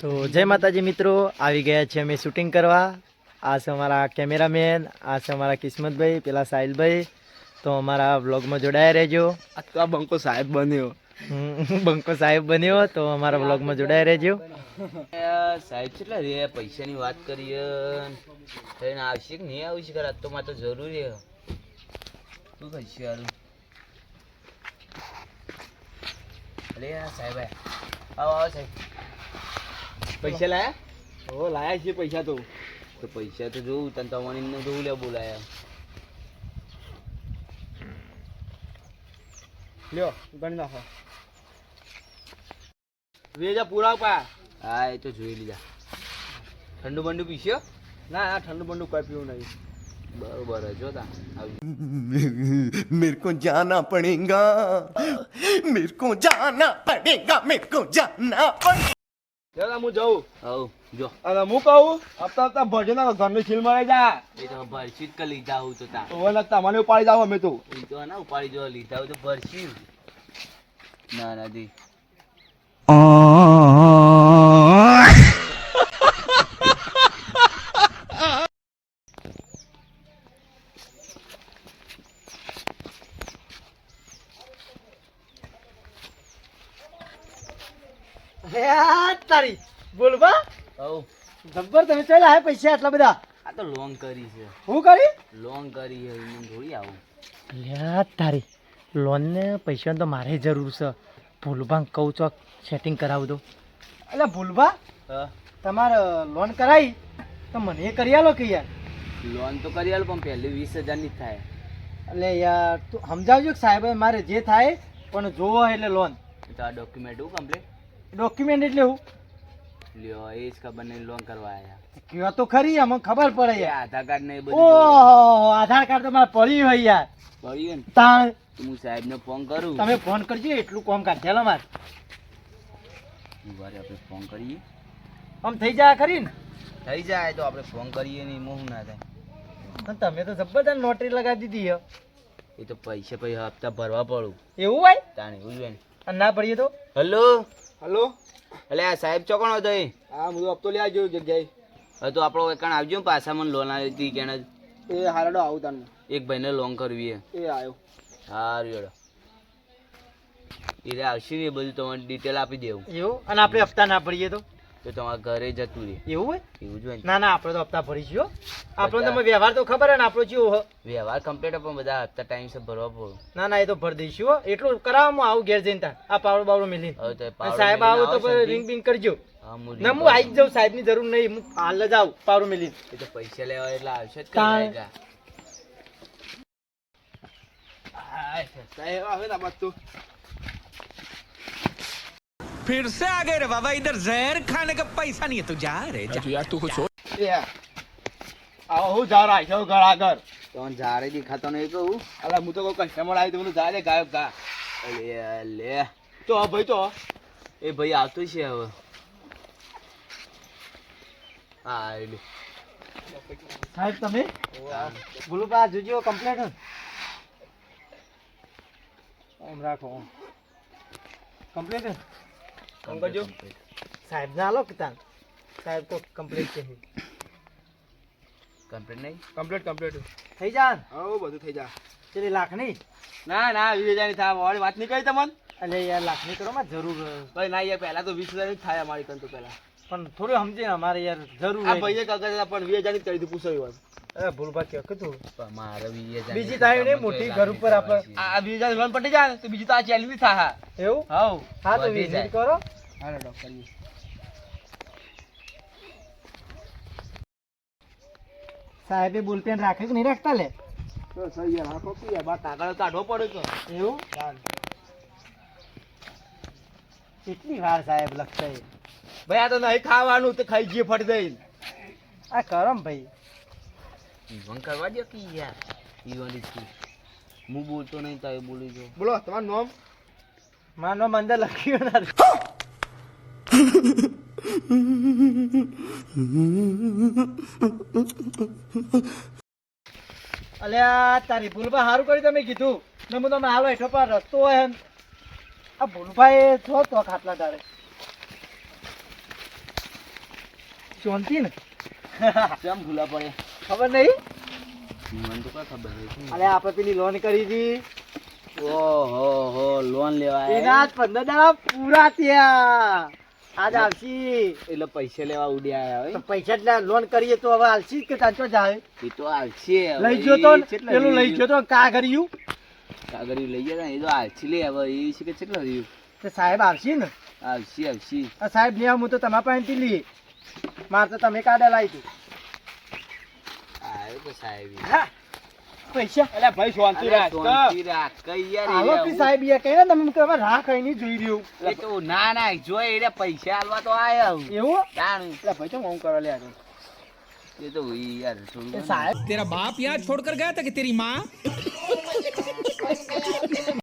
તો જય માતાજી મિત્રો આવી ગયા છે અમે શૂટિંગ કરવા. આ છે અમારા કેમેરામેન આ છે અમારા કિસ્મતભાઈ પેલા સાહિલભાઈ. તો અમારા બ્લોગમાં જોડાયા રહેજો. આ બંકો સાહેબ બન્યો. બંકો સાહેબ બન્યો તો અમારા બ્લોગમાં જોડાયા રહેજો. સાહેબ કેટલા રે પૈસાની વાત કરીએ. થઈને આવશે કે નહીં આવશે? કર તો માં તો જરૂરી શું કહીશ યાર અરે સાહેબ આવો આવો સાહેબ. પૈસા લાયા ઓ લાયા છે પૈસા તો તો પૈસા તો જોઉં તને તમારે એમને જોવું લે બોલાયા લ્યો ગણી નાખો વેજા પૂરા પા હા એ તો જોઈ લીધા ઠંડુ બંડુ પીસ્યો ના ના ઠંડુ બંડુ કોઈ પીવું નહીં બરોબર હે, જો તા આવજો मेरे को जाना पड़ेगा मेरे को जाना पड़ेगा मेरे को जाना पड़ेगा હું જઉં. હવ જો. અને હું કહું હપ્તા હપ્તા ભરજો ના ઘરની છીલ મળી જા. એ તો ભરશી જ લીધા હું તો તા. ના તમને ઉપાડી જાવ અમે તો. એ તો ના ઉપાડી જો લીધા હોય તો ભરશી. ના ના દી. હે આ તારી. બોલવા હવ. જબ્બર તમે ચાલ આયા પૈસા આટલા બધા? આ તો લોંગ કરી છે. હું કરી? લોંગ કરી છે એમને થોડી આવું. લ્યા તારી. લોનને પૈસાની તો મારે જરૂર છે. ભૂલભાંગ કહું છો સેટિંગ કરાવું દો એટલે ભૂલભા તમારે લોન કરાવી તો મને એ કરી આલો કે યાર. લોન તો કરી આલો પણ પહેલી વીસ હજારની જ થાય. એટલે યાર તું સમજાવજો કે સાહેબ મારે જે થાય પણ જોવો એટલે લોન તો આ ડોક્યુમેન્ટ હું કમ્પ્લીટ ડોક્યુમેન્ટ એટલે હું લ્યો એ જ ખબર નહીં લોન કરવા કયો તો ખરી અમને ખબર પડે યાર. આધાર કાર્ડ નહીં બધું ઓહો આધાર કાર્ડ તો મારે પડ્યું હોય યાર. પડ્યું ને? તાણ. હું સાહેબ ને ફોન કરું. તમે ફોન કરજો એટલું કોમ કાઢેલો મારે. વારે આપણે ફોન કરીએ. આમ થઈ જાય ખરી ને? થઈ જાય તો આપણે ફોન કરીએ નહીં મોહ ના થાય. તમે તો જબરદસ્ત નોટરી લગાવી દીધી હો. એ તો પૈસા પૈસા હપ્તા ભરવા પડું. એવું હોય? તાણે એવું જ હોય ના. પડીએ તો? હલો? હલો? એટલે આ સાહેબ ચોકણો હતો એ? હા હું હપ્તો લઈ આવજો જગ્યાએ. હવે તો આપણો એકાણ આવજો ને પાછા મને લોન આવી હતી કેણ. એ હારડો આવું તમને એક ભાઈને લોન કરવી એ આવ્યો સારું હેડો. એ આવશે ને એ બધું તમારે ડિટેલ આપી દેવું. એવું? અને આપણે હપ્તા ના ભરીએ તો? તો તમારા ઘરે જતું રહે. એવું હોય? એવું જ હોય ના. ના આપણે તો હપ્તા ભરી હો. આપણો તમે વ્યવહાર તો ખબર હે ને આપણો જેવો વ્યવહાર કમ્પ્લીટ પણ બધા હપ્તા ટાઈમસર ભરવા પડો. ના ના એ તો ભરી દઈશું હો. એટલું કરાવવામાં આવું ઘેર જઈને તાર. આ પાવડો બાવડો મિલી સાહેબ આવો તો. રિંગ બિંગ કરજો. ના હું આવી જાઉં સાહેબની જરૂર નહીં. હું હાલ જ આવું પાવડો મિલી એ તો પૈસા લેવા એટલે આવશે જ સાહેબ આવે ને તો फिर से आ गए रे बाबा इधर जहर खाने का पैसा नहीं है तू जा रे जा એ આવો હું જા રાખ છો ઘર આગળ તમને ઝાડે દેખાતો નહીં કહું અલા હું તો કોઈ કસ્ટમર આવી તો મને જા દે ગાયબ ગા અલે લે તો હા ભાઈ તો એ ભાઈ આવતો છે હવે હા આવેલું સાહેબ તમે બોલું પા જોજો કમ્પ્લેટ ઓમ રાખો ઓમ કમ્પ્લેટ ફોન સાહેબ ના આલો કે તાન? સાહેબ તો કમ્પ્લીટ છે. કમ્પ્લીટ નહીં? કમ્પ્લીટ કમ્પ્લીટ થઈ જા હા બધું થઈ જા. ચલી લાખ નહીં ના ના વીસ હજારની થાય. વાળી વાત નહીં કરી તમને? અલે યાર લાખની કરો માં જરૂર. ભાઈ ના યાર પહેલા તો વીસ હજારની થાય અમારી કંતુ પહેલા. પણ થોડું સમજે અમારે યાર જરૂર આ ભાઈએ કાગળ હતા પણ વીસ હજારની જ કરી દીધું વાત અરે ભૂલભા કયો કીધું મારે વીસ હજાર બીજી થાય ને મોટી ઘર ઉપર આપણે આ વીસ હજાર લોન પટી જાય તો બીજી તો આ ચાલી થા એવું? હાઉ હા તો વિઝિટ કરો. હાલો ડોક્ટર સાહેબે બોલપેન રાખે કે નહીં રાખતા લે? તો સહી યાર કોકી યાર બા કાગળ કાઢવો પડે તો. એવું? કેટલી વાર સાહેબ લખતા ભાઈ આ તો નહીં ખાવાનું તો ખાઈ જઈએ ફટ દઈ આ કરમ ભાઈ. વંકર કરવા દો કે યાર? ઈવન ઈથી હું બોલતો નહીં તારે બોલી જો બોલો તમારું નામ? માનો અંદર લખ્યું ના અલ્યા તારી ભૂલભા સારું કર્યું તમે કીધું. ને હું તમે હાલો હેઠો પર રસ્તો હોય એમ. આ ભૂલભાઈ છો તો ખાટલા તારે શાંતિ ને? કેમ ભૂલા પડે? ખબર નહીં મને તો કઈ ખબર નથી. અરે આપણે પેલી લોન કરી હતી ઓહો હો લોન લેવા એના પંદર દાડા પૂરા થયા. આજ આવશી એટલે પૈસા લેવા ઉડ્યા આયા પૈસા એટલે લોન કરીએ તો હવે આવશી કે તાંચો જાય? એ તો આવશે લઈ ગયો તો પેલું લઈ ગયો તો કા કર્યું કાગળિયું લઈ ગયા એ તો આવશે લે હવે. એ છે કે કેટલા રહ્યું? સાહેબ આવશે ને? આવશે આવશે સાહેબ ને હું તો તમારા પાસેથી લઈએ. માર તો તમે કાઢે લાવી હતી સાહેબ. સાહેબ જોઈ રહ્યો. ના ના જોઈ એટલે પૈસા આલવા તો આયા એવું? તાણ. ભાઈ તો હું કરવા લે એ તો સાહેબ. તેરા બાપ યાદ છોડ કર ગયા હતા કે તેરી માં?